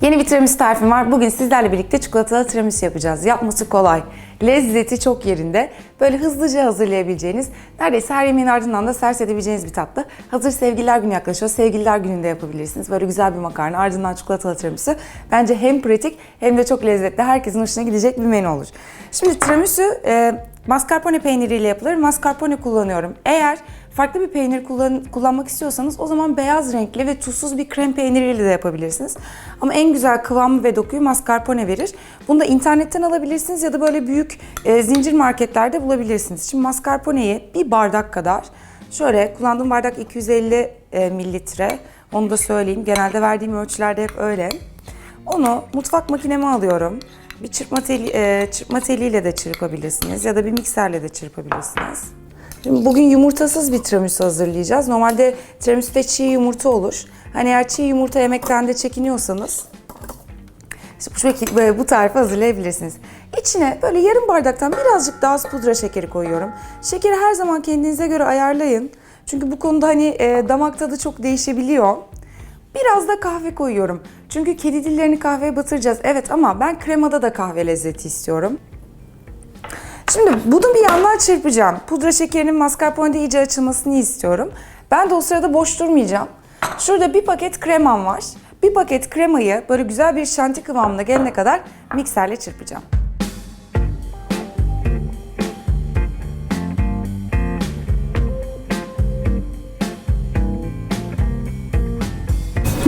Yeni bir tiramisu tarifim var. Bugün sizlerle birlikte çikolatalı tiramisu yapacağız. Yapması kolay. Lezzeti çok yerinde. Böyle hızlıca hazırlayabileceğiniz, neredeyse her yemeğin ardından da servis edebileceğiniz bir tatlı. Hazır sevgililer günü yaklaşıyor. Sevgililer gününde yapabilirsiniz. Böyle güzel bir makarna, ardından çikolatalı tiramisu. Bence hem pratik hem de çok lezzetli. Herkesin hoşuna gidecek bir menü olur. Şimdi tiramisu e, mascarpone peyniriyle yapılır. Mascarpone kullanıyorum. Eğer farklı bir peynir kullan- kullanmak istiyorsanız o zaman beyaz renkli ve tuzsuz bir krem peyniriyle de yapabilirsiniz. Ama en güzel kıvamı ve dokuyu mascarpone verir. Bunu da internetten alabilirsiniz ya da böyle büyük e, zincir marketlerde bulabilirsiniz. Şimdi mascarponeyi bir bardak kadar şöyle kullandığım bardak 250 e, mililitre. Onu da söyleyeyim. Genelde verdiğim ölçülerde hep öyle. Onu mutfak makineme alıyorum. Bir çırpma, teli, e, çırpma teliyle de çırpabilirsiniz ya da bir mikserle de çırpabilirsiniz. Şimdi bugün yumurtasız bir tiramisu hazırlayacağız. Normalde tiramisu'da çiğ yumurta olur. Hani eğer çiğ yumurta yemekten de çekiniyorsanız işte bu şekilde bu tarifi hazırlayabilirsiniz. İçine böyle yarım bardaktan birazcık daha az pudra şekeri koyuyorum. Şekeri her zaman kendinize göre ayarlayın. Çünkü bu konuda hani e, damak tadı çok değişebiliyor. Biraz da kahve koyuyorum. Çünkü kedi dillerini kahveye batıracağız. Evet ama ben kremada da kahve lezzeti istiyorum. Şimdi bunu bir yandan çırpacağım. Pudra şekerinin mascarpone'de iyice açılmasını istiyorum. Ben de o sırada boş durmayacağım. Şurada bir paket kremam var. Bir paket kremayı böyle güzel bir şanti kıvamına gelene kadar mikserle çırpacağım.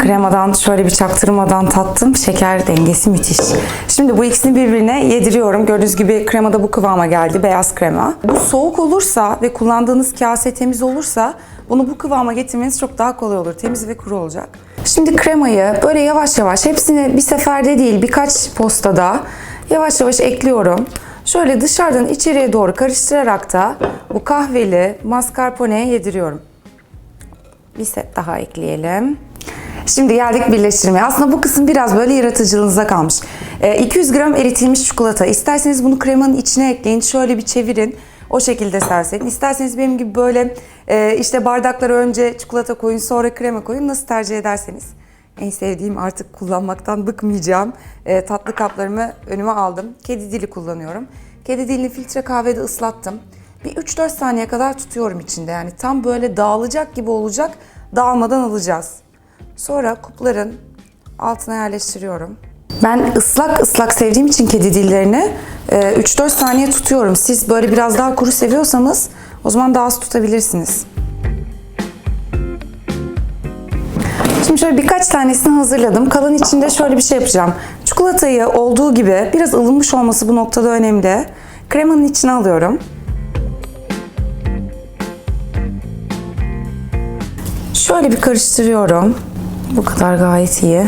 Kremadan şöyle bir çaktırmadan tattım. Şeker dengesi müthiş. Şimdi bu ikisini birbirine yediriyorum. Gördüğünüz gibi krema da bu kıvama geldi. Beyaz krema. Bu soğuk olursa ve kullandığınız kase temiz olursa bunu bu kıvama getirmeniz çok daha kolay olur. Temiz ve kuru olacak. Şimdi kremayı böyle yavaş yavaş hepsini bir seferde değil birkaç postada yavaş yavaş ekliyorum. Şöyle dışarıdan içeriye doğru karıştırarak da bu kahveli mascarpone'ye yediriyorum. Bir set daha ekleyelim. Şimdi geldik birleştirmeye. Aslında bu kısım biraz böyle yaratıcılığınıza kalmış. Ee, 200 gram eritilmiş çikolata. İsterseniz bunu kremanın içine ekleyin. Şöyle bir çevirin. O şekilde servis edin. İsterseniz benim gibi böyle e, işte bardaklara önce çikolata koyun sonra krema koyun. Nasıl tercih ederseniz. En sevdiğim artık kullanmaktan bıkmayacağım. e, tatlı kaplarımı önüme aldım. Kedi dili kullanıyorum. Kedi dilini filtre kahvede ıslattım. Bir 3-4 saniye kadar tutuyorum içinde. Yani tam böyle dağılacak gibi olacak. Dağılmadan alacağız. Sonra kupların altına yerleştiriyorum. Ben ıslak ıslak sevdiğim için kedi dillerini e, 3-4 saniye tutuyorum. Siz böyle biraz daha kuru seviyorsanız o zaman daha az tutabilirsiniz. Şimdi şöyle birkaç tanesini hazırladım. Kalan içinde şöyle bir şey yapacağım. Çikolatayı olduğu gibi biraz ılınmış olması bu noktada önemli. Kremanın içine alıyorum. Şöyle bir karıştırıyorum. Bu kadar gayet iyi.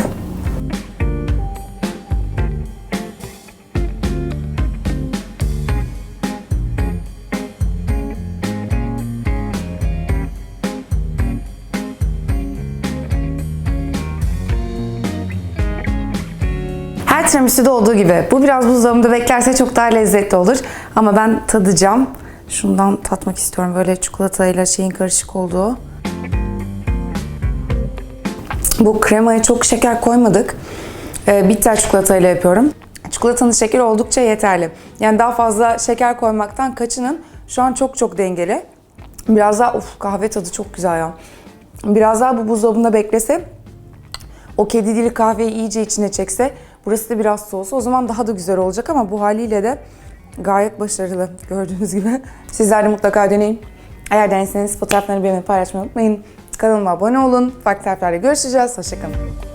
Her tiramisu'da olduğu gibi bu biraz buzdolabında beklerse çok daha lezzetli olur. Ama ben tadacağım. Şundan tatmak istiyorum. Böyle çikolatayla şeyin karışık olduğu. Bu kremaya çok şeker koymadık. Ee, bitter çikolatayla yapıyorum. Çikolatanın şekeri oldukça yeterli. Yani daha fazla şeker koymaktan kaçının. Şu an çok çok dengeli. Biraz daha of kahve tadı çok güzel ya. Biraz daha bu buzdolabında beklese o kedi dili kahveyi iyice içine çekse burası da biraz soğusa o zaman daha da güzel olacak ama bu haliyle de gayet başarılı gördüğünüz gibi. Sizler de mutlaka deneyin. Eğer deneyseniz fotoğraflarını benimle paylaşmayı unutmayın. Kanalıma abone olun. Farklı tariflerle görüşeceğiz. Hoşçakalın.